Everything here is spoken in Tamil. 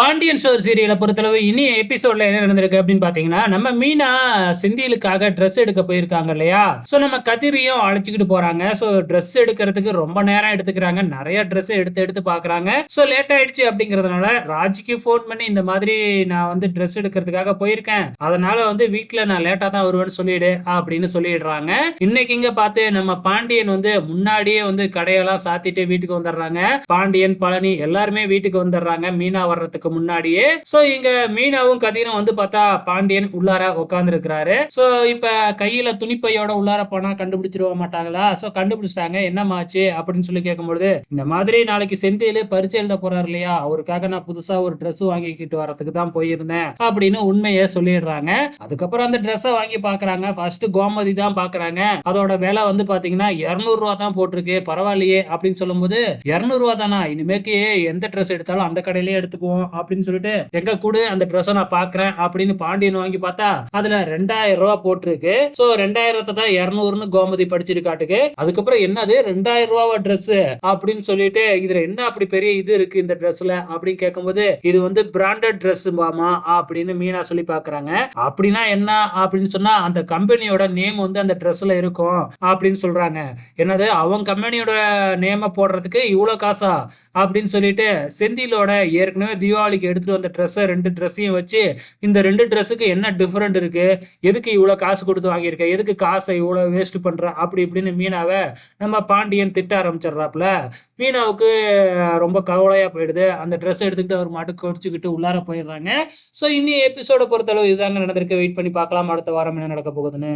பாண்டியன் ஸ்டோர் சீரியலை பொறுத்தளவு இனி எபிசோட்ல என்ன நடந்திருக்கு அப்படின்னு பாத்தீங்கன்னா நம்ம மீனா செந்திலுக்காக ட்ரெஸ் எடுக்க போயிருக்காங்க இல்லையா? சோ நம்ம கதிரியும் அழைச்சிக்கிட்டு போறாங்க. சோ ட்ரெஸ் எடுக்கிறதுக்கு ரொம்ப நேரம் எடுத்துக்கிறாங்க. நிறைய ட்ரெஸ் எடுத்து எடுத்து பாக்குறாங்க. சோ லேட் ஆயிடுச்சு அப்படிங்கறதுனால ராஜிக்கு ஃபோன் பண்ணி இந்த மாதிரி நான் வந்து ட்ரெஸ் எடுக்கிறதுக்காக போயிருக்கேன். அதனால வந்து வீட்டுல நான் லேட்டா தான் வருவேன்னு சொல்லிடு அப்படின்னு சொல்லிடுறாங்க. இன்னைக்கு இங்க பார்த்து நம்ம பாண்டியன் வந்து முன்னாடியே வந்து கடையெல்லாம் சாத்திட்டு வீட்டுக்கு வந்துடுறாங்க. பாண்டியன் பழனி எல்லாருமே வீட்டுக்கு வந்துடுறாங்க. மீனா வர்றதுக்கு முன்னாடியே சோ இங்க மீனாவும் கதிரும் வந்து பார்த்தா பாண்டியன் உள்ளார உட்கார்ந்து இருக்கிறாரு சோ இப்ப கையில துணிப்பையோட உள்ளார போனா கண்டுபிடிச்சிருவ மாட்டாங்களா? சோ கண்டுபிடிச்சிட்டாங்க. என்னமாச்சு அப்படின்னு சொல்லி கேட்கும்பொழுது இந்த மாதிரி நாளைக்கு செந்தியில பரிச்சை எழுத போறாரு இல்லையா? அவருக்காக நான் புதுசா ஒரு ட்ரெஸ் வாங்கிக்கிட்டு வரதுக்கு தான் போயிருந்தேன் அப்படின்னு உண்மையை சொல்லிடுறாங்க. அதுக்கப்புறம் அந்த ட்ரெஸ்ஸை வாங்கி பாக்குறாங்க. ஃபர்ஸ்ட் கோமதி தான் பாக்குறாங்க. அதோட விலை வந்து பாத்தீங்கன்னா 200 ரூபா தான் போட்டிருக்கு. பரவாயில்லையே அப்படின்னு சொல்லும்போது 200 ரூபா தானா? இனிமேக்கு எந்த ட்ரெஸ் எடுத்தாலும் அந்த கடையிலேயே எடுத்துக்குவோம் அப்படின்னு சொல்லிட்டு எங்க கூடு அந்த ட்ரெஸ்ஸை நான் பாக்குறேன் அப்படின்னு பாண்டியன் வாங்கி பார்த்தா அதுல ரெண்டாயிரம் ரூபா போட்டிருக்கு. சோ ரெண்டாயிரத்தை தான் இருநூறுன்னு கோமதி படிச்சிருக்காட்டுக்கு அதுக்கப்புறம் என்னது? ரெண்டாயிரம் ரூபாவா ட்ரெஸ் அப்படின்னு சொல்லிட்டு இதுல என்ன அப்படி பெரிய இது இருக்கு இந்த ட்ரெஸ்ல அப்படின்னு கேட்கும்போது இது வந்து பிராண்டட் ட்ரெஸ் மாமா அப்படின்னு மீனா சொல்லி பாக்குறாங்க. அப்படின்னா என்ன? அப்படின்னு சொன்னா அந்த கம்பெனியோட நேம் வந்து அந்த ட்ரெஸ்ல இருக்கும் அப்படின்னு சொல்றாங்க. என்னது? அவங்க கம்பெனியோட நேம போடுறதுக்கு இவ்வளவு காசா? அப்படின்னு சொல்லிட்டு செந்திலோட ஏற்கனவே தியோ தீபாவளிக்கு எடுத்துட்டு வந்த ட்ரெஸ்ஸை ரெண்டு ட்ரெஸ்ஸையும் வச்சு இந்த ரெண்டு ட்ரெஸ்ஸுக்கு என்ன டிஃப்ரெண்ட் இருக்கு? எதுக்கு இவ்வளோ காசு கொடுத்து வாங்கியிருக்க? எதுக்கு காசை இவ்வளோ வேஸ்ட் பண்ணுற அப்படி இப்படின்னு மீனாவை நம்ம பாண்டியன் திட்ட ஆரம்பிச்சிடுறாப்புல. மீனாவுக்கு ரொம்ப கவலையா போயிடுது. அந்த ட்ரெஸ் எடுத்துக்கிட்டு அவர் மாட்டுக்கு குறைச்சிக்கிட்டு உள்ளார போயிடுறாங்க. ஸோ இன்னி எபிசோட பொறுத்தளவு இதுதாங்க நடந்திருக்கு. வெயிட் பண்ணி பார்க்கலாம். அடுத்த வாரம் என்ன நடக்க போகுதுன்னு.